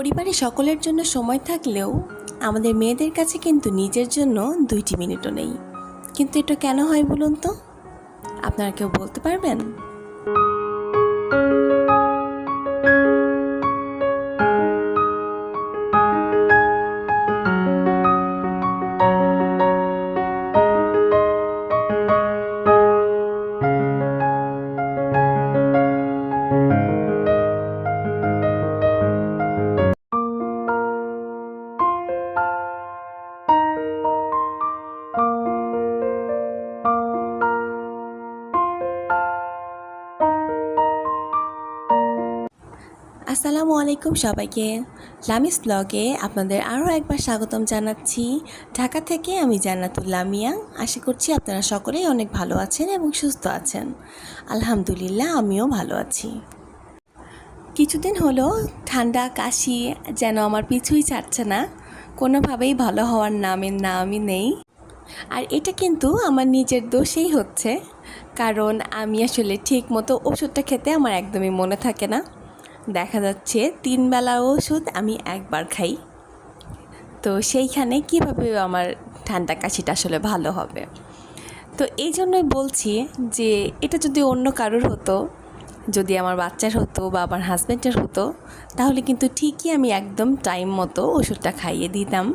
পরিবারে সকলের জন্য সময় থাকলেও আমাদের মেয়েদের কাছে কিন্তু নিজের জন্য দুইটি মিনিটও নেই। কিন্তু এটা কেন হয় বলুন তো? আপনারা কেউ বলতে পারবেন? আলাইকুম সবাইকে। লামিস ব্লগে আপনাদের আরও একবার স্বাগতম জানাচ্ছি। ঢাকা থেকে আমি জান্নাতুল্লাহ মিয়া আশা করছি আপনারা সকলেই অনেক ভালো আছেন এবং সুস্থ আছেন। আলহামদুলিল্লাহ, আমিও ভালো আছি। কিছুদিন হলো, ঠান্ডা, কাশি যেন আমার পিছুই ছাড়ছে না। কোনোভাবেই ভালো হওয়ার নামের নামই নেই। আর এটা কিন্তু আমার নিজের দোষেই হচ্ছে। কারণ আমি আসলে ঠিক মতো ওষুধটা খেতে আমার একদমই মনে থাকে না। দেখা যাচ্ছে তিন বেলা ওষুধ আমি একবার খাই। তো সেইখানে কীভাবে আমার ঠান্ডা কাশিটা আসলে ভালো হবে? তো এই জন্যই বলছি যে এটা যদি অন্য কারোর হতো, যদি আমার বাচ্চার হতো বা আমার হাজব্যান্ডের হতো, তাহলে কিন্তু ঠিকই আমি একদম টাইম মতো ওষুধটা খাইয়ে দিতাম।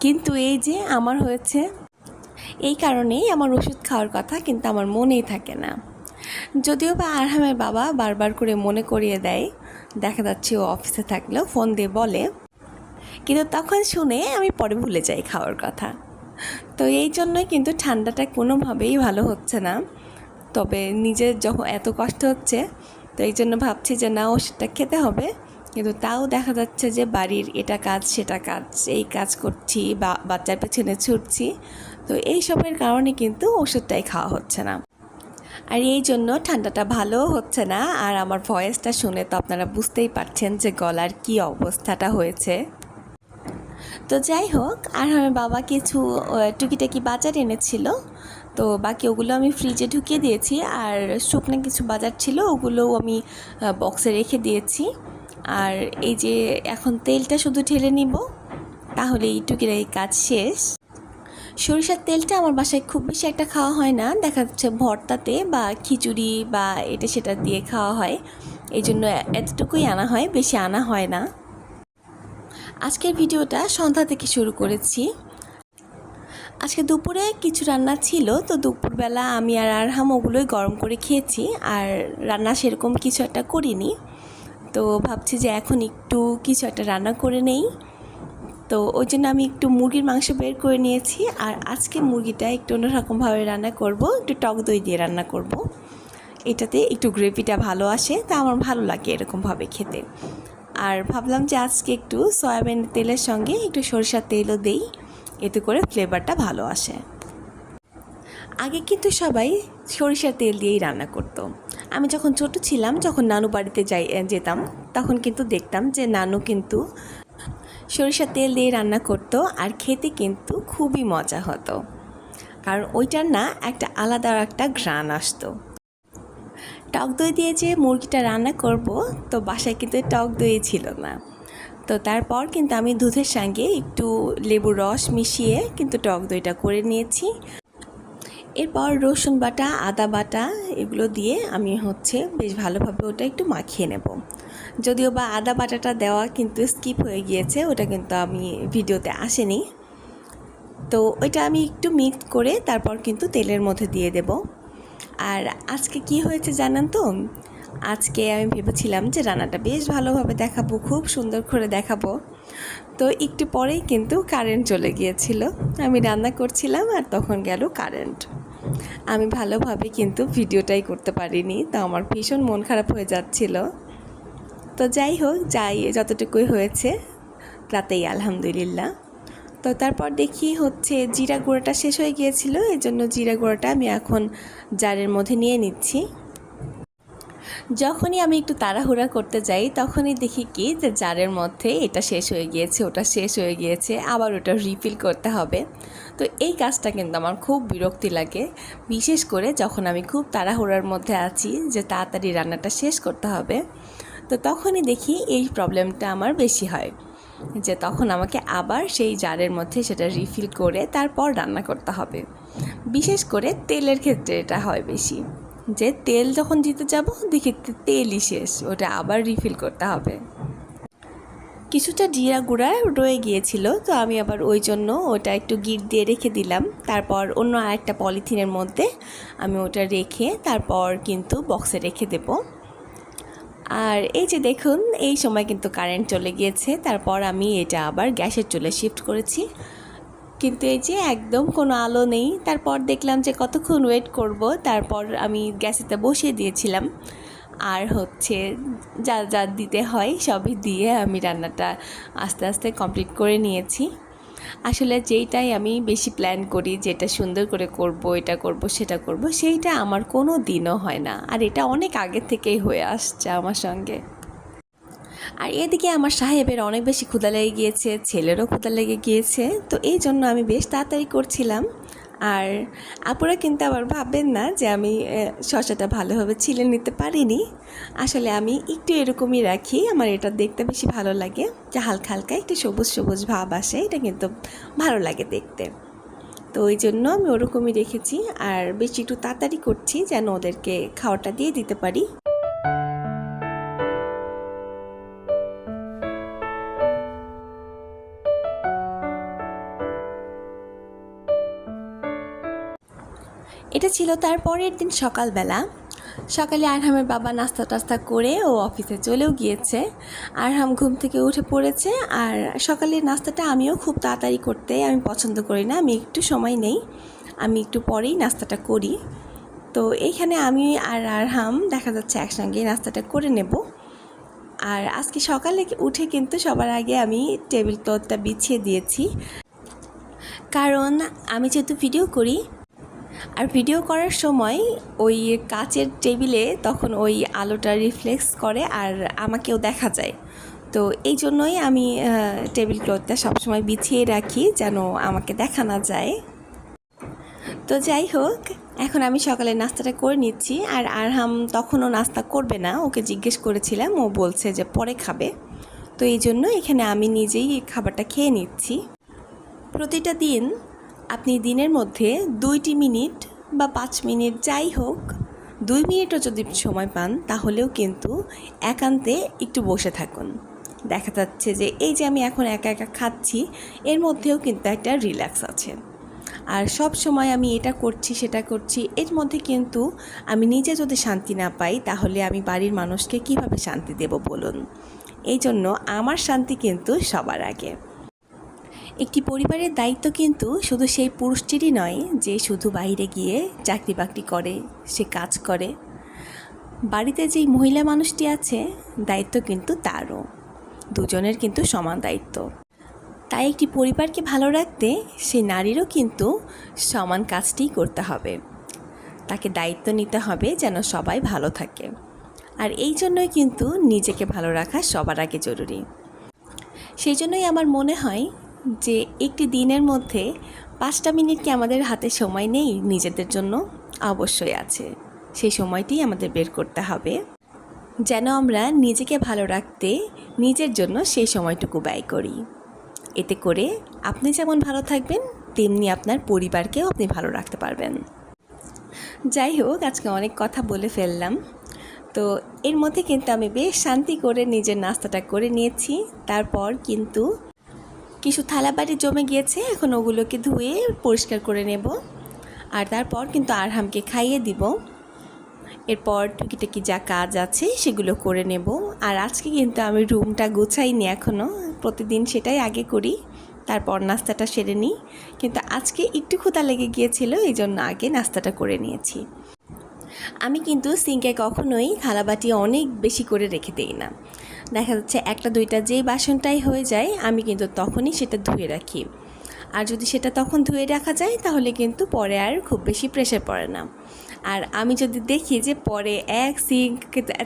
কিন্তু এই যে আমার হয়েছে, এই কারণেই আমার ওষুধ খাওয়ার কথা কিন্তু আমার মনেই থাকে না। যদিও বা আরহামের বাবা বারবার করে মনে করিয়ে দেয়, দেখা যাচ্ছে ও অফিসে থাকলেও ফোন দিয়ে বলে, কিন্তু তখন শুনে আমি পরে ভুলে যাই খাওয়ার কথা। তো এই জন্যই কিন্তু ঠান্ডাটা কোনোভাবেই ভালো হচ্ছে না। তবে নিজের যখন এত কষ্ট হচ্ছে, তো এই জন্য ভাবছি যে না, ওষুধটা খেতে হবে। কিন্তু তাও দেখা যাচ্ছে যে বাড়ির এটা কাজ, সেটা কাজ, এই কাজ করছি, বা বাচ্চার পেছনে ছুটছি। তো এই সবের কারণে কিন্তু ওষুধটাই খাওয়া হচ্ছে না। আর এই জন্য ঠান্ডাটা ভালো হচ্ছে না। আর আমার ভয়েসটা শুনে তো আপনারা বুঝতেই পারছেন যে গলার কি অবস্থাটা হয়েছে। তো যাই হোক, আর আমার বাবা কিছু টুকিটাকি বাজার এনেছিল। তো বাকি ওগুলো আমি ফ্রিজে ঢুকিয়ে দিয়েছি। আর শুকনো কিছু বাজার ছিল, ওগুলোও আমি বক্সে রেখে দিয়েছি। আর এই যে এখন তেলটা শুধু ঢেলে নিব তাহলে এই টুকিটাকি কাজ শেষ। সরিষার তেলটা আমার বাসায় খুব বেশি একটা খাওয়া হয় না। দেখা যাচ্ছে ভর্তাতে বা খিচুড়ি বা এটা সেটা দিয়ে খাওয়া হয়। এই জন্য এতটুকুই আনা হয়, বেশি আনা হয় না। আজকের ভিডিওটা সন্ধ্যা থেকে শুরু করেছি। আজকে দুপুরে কিছু রান্না ছিল, তো দুপুরবেলা আমি আর আরহাম ওগুলোই গরম করে খেয়েছি আর রান্না সেরকম কিছু একটা করিনি। তো ভাবছি যে এখন একটু কিছু একটা রান্না করে নেই। তো ওই জন্য আমি একটু মুরগির মাংস বের করে নিয়েছি আর আজকে মুরগিটা একটু অন্যরকমভাবে রান্না করব, একটু টক দই দিয়ে রান্না করব। এটাতে একটু গ্রেভিটা ভালো আসে, তা আমার ভালো লাগে এরকমভাবে খেতে। আর ভাবলাম যে আজকে একটু সয়াবিন তেলের সঙ্গে একটু সরিষার তেলও দেই, এতে করে ফ্লেভারটা ভালো আসে। আগে কিন্তু সবাই সরিষার তেল দিয়েই রান্না করতো। আমি যখন ছোট ছিলাম, যখন নানু বাড়িতে যাই, যেতাম, তখন কিন্তু দেখতাম যে নানু কিন্তু সরিষার তেল দিয়ে রান্না করতো আর খেতে কিন্তু খুবই মজা হতো। কারণ ওইটার না একটা আলাদা একটা ঘ্রাণ আসতো। টক দই দিয়ে যে মুরগিটা রান্না করব, তো বাসায় কিন্তু টক দই ছিল না। তো তারপর কিন্তু আমি দুধের সঙ্গে একটু লেবুর রস মিশিয়ে কিন্তু টক দইটা করে নিয়েছি। এরপর রসুন বাটা, আদা বাটা এগুলো দিয়ে আমি হচ্ছে বেশ ভালোভাবে ওটা একটু মাখিয়ে নেব। যদিও বা আদা বাটাটা দেওয়া কিন্তু স্কিপ হয়ে গিয়েছে, ওটা কিন্তু আমি ভিডিওতে আসেনি। তো ওইটা আমি একটু মিক্স করে তারপর কিন্তু তেলের মধ্যে দিয়ে দেব। আর আজকে কি হয়েছে জানেন তো? আজকে আমি ভেবেছিলাম যে রান্নাটা বেশ ভালোভাবে দেখাবো, খুব সুন্দর করে দেখাবো। তো একটু পরেই কিন্তু কারেন্ট চলে গিয়েছিল। আমি রান্না করছিলাম আর তখন গেল কারেন্ট আমি ভালোভাবে কিন্তু ভিডিওটাই করতে পারিনি, তো আমার ভীষণ মন খারাপ হয়ে যাচ্ছিল। তো যাই হোক, যাই, যতটুকুই হয়েছে তাতেই আলহামদুলিল্লাহ। তো তারপর দেখি হচ্ছে জিরা গুঁড়োটা শেষ হয়ে গিয়েছিল এই জন্য জিরা গুঁড়োটা আমি এখন জারের মধ্যে নিয়ে নিচ্ছি। যখনই আমি একটু তাড়াহুড়া করতে যাই, তখনই দেখি কি যে জারের মধ্যে এটা শেষ হয়ে গিয়েছে, ওটা শেষ হয়ে গিয়েছে, আবার ওটা রিফিল করতে হবে। তো এই কাজটা কিন্তু আমার খুব বিরক্তি লাগে, বিশেষ করে যখন আমি খুব তাড়াহুড়ার মধ্যে আছি যে তাড়াতাড়ি রান্নাটা শেষ করতে হবে। তো তখনই দেখি এই প্রবলেমটা আমার বেশি হয়। যে তখন আমাকে আবার সেই জারের মধ্যে সেটা রিফিল করে তারপর রান্না করতে হবে। বিশেষ করে তেলের ক্ষেত্রে এটা হয় বেশি। যে তেল যখন দিতে যাব, দেখি তেলই শেষ, ওটা আবার রিফিল করতে হবে। কিছুটা জিরা গুঁড়া রয়ে গিয়েছিল, তো আমি আবার ওই জন্য ওটা একটু গিট দিয়ে রেখে দিলাম। তারপর অন্য আরেকটা পলিথিনের মধ্যে আমি ওটা রেখে তারপর কিন্তু বক্সে রেখে দেব। আর এই যে দেখুন, এই সময় কিন্তু কারেন্ট চলে গিয়েছে, তারপর আমি এটা আবার গ্যাসের চুলে শিফট করেছি। কিন্তু এই যে একদম কোনো আলো নেই, তারপর দেখলাম যে কতক্ষণ ওয়েট করব, তারপর আমি গ্যাসেতে বসিয়ে দিয়েছিলাম। আর হচ্ছে যা যা দিতে হয় সবই দিয়ে আমি রান্নাটা আস্তে আস্তে কমপ্লিট করে নিয়েছি। আসলে যেইটাই আমি বেশি প্ল্যান করি, যেটা সুন্দর করে করব, এটা করব, সেটা করব, সেইটা আমার কোনো দিনও হয় না। আর এটা অনেক আগে থেকেই হয়ে আসছে আমার সঙ্গে। আর এদিকে আমার সাহেবের অনেক বেশি ক্ষুদা লেগে গিয়েছে, ছেলেরও ক্ষুদা লেগে গিয়েছে, তো এই জন্য আমি বেশ তাড়াতাড়ি করছিলাম। আর আপুরা কিন্তু আবার ভাববেন না যে আমি শসাটা ভালোভাবে ছিলে নিতে পারিনি। আসলে আমি একটু এরকমই রাখি, আমার এটা দেখতে বেশি ভালো লাগে। যে হালকা হালকা একটু সবুজ সবুজ ভাব আসে, এটা কিন্তু ভালো লাগে দেখতে। তো ওই জন্য আমি ওরকমই রেখেছি, আর বেশি একটু তাড়াতাড়ি করছি যেন ওদেরকে খাওয়াটা দিয়ে দিতে পারি। এটা ছিল তার পরের দিন সকালবেলা। সকালে আরহামের বাবা নাস্তা টাস্তা করে ও অফিসে চলেও গিয়েছে। আরহাম ঘুম থেকে উঠে পড়েছে আর সকালের নাস্তাটা আমিও খুব তাড়াতাড়ি করতে আমি পছন্দ করি না, আমি একটু সময় নেই। আমি একটু পরেই নাস্তাটা করি। তো এইখানে আমি আর আরহাম দেখা যাচ্ছে একসঙ্গে নাস্তাটা করে নেব। আর আজকে সকালে উঠে কিন্তু সবার আগে আমি টেবিল ক্লথটা বিছিয়ে দিয়েছি। কারণ আমি যেহেতু ভিডিও করি আর ভিডিও করার সময় ওই কাচের টেবিলে তখন ওই আলোটা রিফ্লেক্স করে আর আমাকেও দেখা যায়। তো এই জন্যই আমি টেবিল ক্লথটা সবসময় বিছিয়ে রাখি যেন আমাকে দেখা না যায়। তো যাই হোক, এখন আমি সকালে নাস্তাটা করে নিচ্ছি আর আরহাম তখনও নাস্তা করবে না। ওকে জিজ্ঞেস করেছিলাম, ও বলছে যে পরে খাবে। তো এই জন্য এখানে আমি নিজেই খাবারটা খেয়ে নিচ্ছি। প্রতিটা দিন আপনি দিনের মধ্যে দুইটি মিনিট বা পাঁচ মিনিট যাই হোক, দুই মিনিটও যদি সময় পান, তাহলেও কিন্তু একান্তে একটু বসে থাকুন। দেখা যাচ্ছে যে এই যে আমি এখন একা একা খাচ্ছি, এর মধ্যেও কিন্তু একটা রিল্যাক্স আছে। আর সব সময় আমি এটা করছি, সেটা করছি, এর মধ্যে কিন্তু আমি নিজে যদি শান্তি না পাই, তাহলে আমি বাড়ির মানুষকে কীভাবে শান্তি দেব বলুন? এই জন্য আমার শান্তি কিন্তু সবার আগে। একটি পরিবারের দায়িত্ব কিন্তু শুধু সেই পুরুষটিরই নয় যে শুধু বাইরে গিয়ে চাকরি বাকরি করে, সে কাজ করে। বাড়িতে যেই মহিলা মানুষটি আছে, দায়িত্ব কিন্তু তারও। দুজনের কিন্তু সমান দায়িত্ব। তাই একটি পরিবারকে ভালো রাখতে সেই নারীরও কিন্তু সমান কাজটিই করতে হবে। তাকে দায়িত্ব নিতে হবে যেন সবাই ভালো থাকে। আর এই জন্যই কিন্তু নিজেকে ভালো রাখা সবার আগে জরুরি। সেই জন্যই আমার মনে হয় যে একটি দিনের মধ্যে পাঁচটা মিনিট কি আমাদের হাতে সময় নেই নিজেদের জন্য? অবশ্যই আছে। সেই সময়টি আমাদের বের করতে হবে। যেন আমরা নিজেকে ভালো রাখতে নিজের জন্য সেই সময়টুকু ব্যয় করি। এতে করে আপনি যেমন ভালো থাকবেন, তেমনি আপনার পরিবারকেও আপনি ভালো রাখতে পারবেন। যাই হোক, আজকে অনেক কথা বলে ফেললাম। তো এর মধ্যে কিন্তু আমি বেশ শান্তি করে নিজের নাস্তাটা করে নিয়েছি। তারপর কিন্তু কিছু থালা বাটি জমে গিয়েছে, এখন ওগুলোকে ধুয়ে পরিষ্কার করে নেব। আর তারপর কিন্তু আরহামকে খাইয়ে দিব। এরপর টুকিটাকি যা কাজ আছে সেগুলো করে নেব। আর আজকে কিন্তু আমি রুমটা গুছাইনি এখনও প্রতিদিন সেটাই আগে করি। তারপর নাস্তাটা সেরে নিই। কিন্তু আজকে একটু ক্ষুধা লেগে গিয়েছিল এই জন্য আগে নাস্তাটা করে নিয়েছি। আমি কিন্তু সিঙ্কে কখনোই থালাবাটি অনেক বেশি করে রেখে দিই না। দেখা যাচ্ছে একটা, দুইটা যেই বাসনটাই হয়ে যায়, আমি কিন্তু তখনই সেটা ধুয়ে রাখি। আর যদি সেটা তখন ধুয়ে রাখা যায়, তাহলে কিন্তু পরে আর খুব বেশি প্রেশার পড়ে না। আর আমি যদি দেখি যে পরে এক সিঙ্ক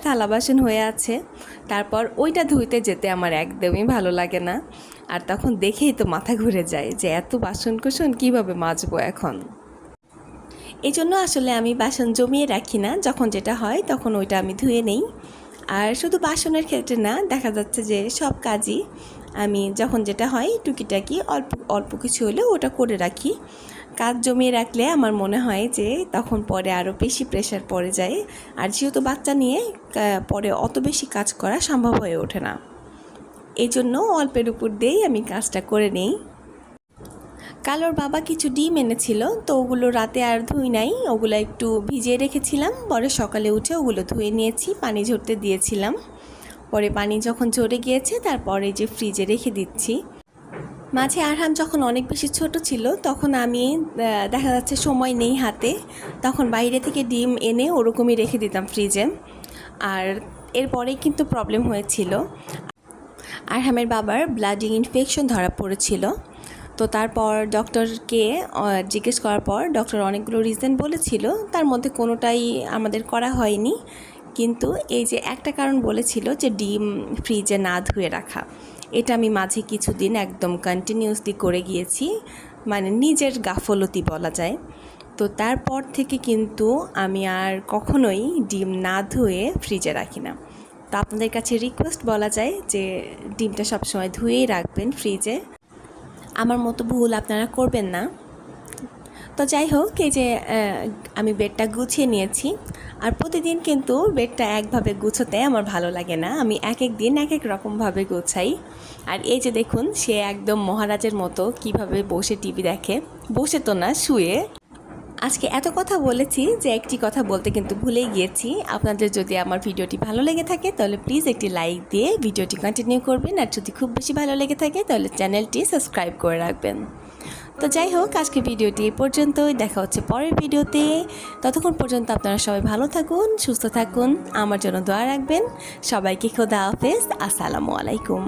থালা বাসন হয়ে আছে, তারপর ওইটা ধুইতে যেতে আমার একদমই ভালো লাগে না। আর তখন দেখেই তো মাথা ঘুরে যায় যে এত বাসন কুসন কীভাবে মাজবো এখন? এই জন্য আসলে আমি বাসন জমিয়ে রাখি না, যখন যেটা হয় তখন ওইটা আমি ধুয়ে নেই। আর শুধু বাসনের ক্ষেত্রে না, দেখা যাচ্ছে যে সব কাজই আমি যখন যেটা হয় টুকিটাকি অল্প অল্প কিছু হলেও ওটা করে রাখি। কাজ জমিয়ে রাখলে আমার মনে হয় যে তখন পরে আরও বেশি প্রেশার পড়ে যায়। আর যেহেতু বাচ্চা নিয়ে পরে অত বেশি কাজ করা সম্ভব হয়ে ওঠে না। এই জন্য অল্পের উপর দিয়েই আমি কাজটা করে নিই। কালোর বাবা কিছু ডিম এনেছিল, তো ওগুলো রাতে আর ধুই নাই। ওগুলো একটু ভিজিয়ে রেখেছিলাম। পরে সকালে উঠে ওগুলো ধুয়ে নিয়েছি, পানি ঝরতে দিয়েছিলাম। পরে পানি যখন ঝরে গিয়েছে, তারপরে যে ফ্রিজে রেখে দিচ্ছি। মাঝে আরহাম যখন অনেক বেশি ছোট ছিল, তখন আমি দেখা যাচ্ছে সময় নেই হাতে। তখন বাইরে থেকে ডিম এনে ওরকমই রেখে দিতাম ফ্রিজে। আর এরপরেই কিন্তু প্রবলেম হয়েছিল। আরহামের বাবার ব্লাডিং ইনফেকশন ধরা পড়েছিল। তো তারপর ডক্টরকে জিজ্ঞেস করার পর ডক্টর অনেকগুলো রিজন বলেছিল, তার মধ্যে কোনোটাই আমাদের করা হয়নি। কিন্তু এই যে একটা কারণ বলেছিল যে ডিম ফ্রিজে না ধুয়ে রাখা, এটা আমি মাঝে কিছুদিন একদম কন্টিনিউসলি করে গিয়েছি মানে নিজের গাফলতি বলা যায়। তো তারপর থেকে কিন্তু আমি আর কখনোই ডিম না ধুয়ে ফ্রিজে রাখি না। তো আপনাদের কাছে রিকোয়েস্ট বলা যায় যে ডিমটা সবসময় ধুয়েই রাখবেন ফ্রিজে আমার মতো ভুল আপনারা করবেন না। তো যাই হোক, এই যে আমি বেডটা গুছিয়ে নিয়েছি। আর প্রতিদিন কিন্তু বেডটা একভাবে গুছোতে আমার ভালো লাগে না। আমি এক এক দিন এক এক রকমভাবে গুছাই। আর এই যে দেখুন, সে একদম মহারাজের মতো কীভাবে বসে টিভি দেখে। বসে তো না, শুয়ে। আজকে এত কথা বলেছি যে একটি কথা বলতে কিন্তু ভুলেই গিয়েছি। আপনাদের যদি আমার ভিডিওটি ভালো লেগে থাকে, তাহলে প্লিজ একটি লাইক দিয়ে ভিডিওটি কন্টিনিউ করবেন। আর যদি খুব বেশি ভালো লেগে থাকে, তাহলে চ্যানেলটি সাবস্ক্রাইব করে রাখবেন। তো যাই হোক আজকে ভিডিওটি এই পর্যন্তই। দেখা হচ্ছে পরের ভিডিওতে। ততক্ষণ পর্যন্ত আপনারা সবাই ভালো থাকুন, সুস্থ থাকুন। আমার জন্য দোয়া রাখবেন। সবাইকে খোদা হাফেজ। আসসালামু আলাইকুম।